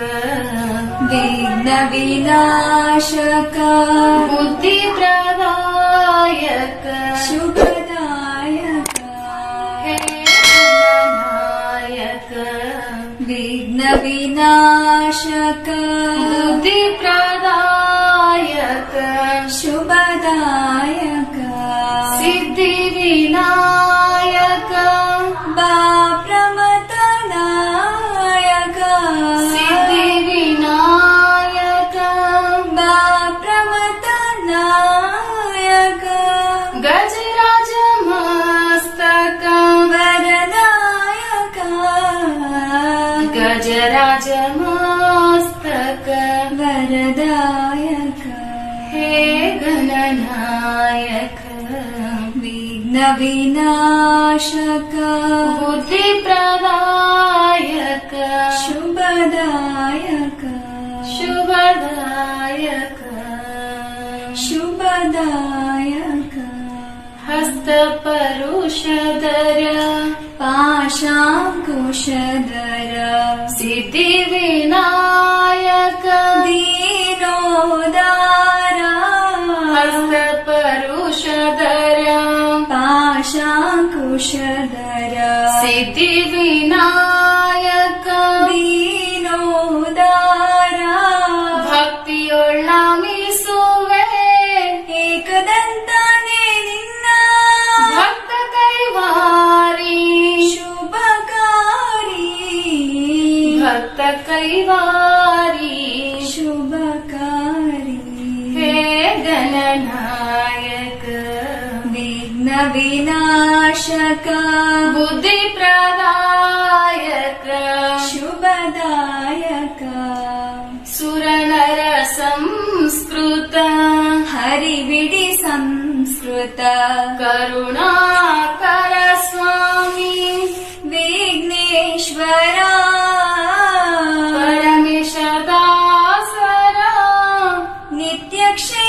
विघ्न विनाशक बुद्धिप्रदायक। शुभदायक। हे गणनायक विघ्न विनाशक बुद्धिप्रदायक। शुभदायक। सिद्धिविनायक वरदायक हे गणनायक विघ्न विनाशक बुद्धिप्रदायक शुभदायक। शुभदायक। शुभदायक। हस्तपरुषधर पाशाङ्कुशधर। सिद्धिविनायक शदर सिद्धि विनाय कविरो भक्ति ओमि सो वे एकदन्त भक् कैवारि शुभकारी। भक् कैवा शुभकारी वेदन न विनाशक बुद्धिप्रदायक। शुपदायक सुरनरसंस्कृत। हरिविडि संस्कृत। करुणाकरस्वामी। विघ्नेश्वरा। रमिशता स्वरा नित्यक्ष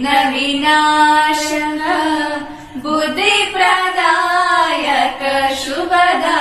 विघ्न विनाशः बुद्धिप्रदायक शुभदा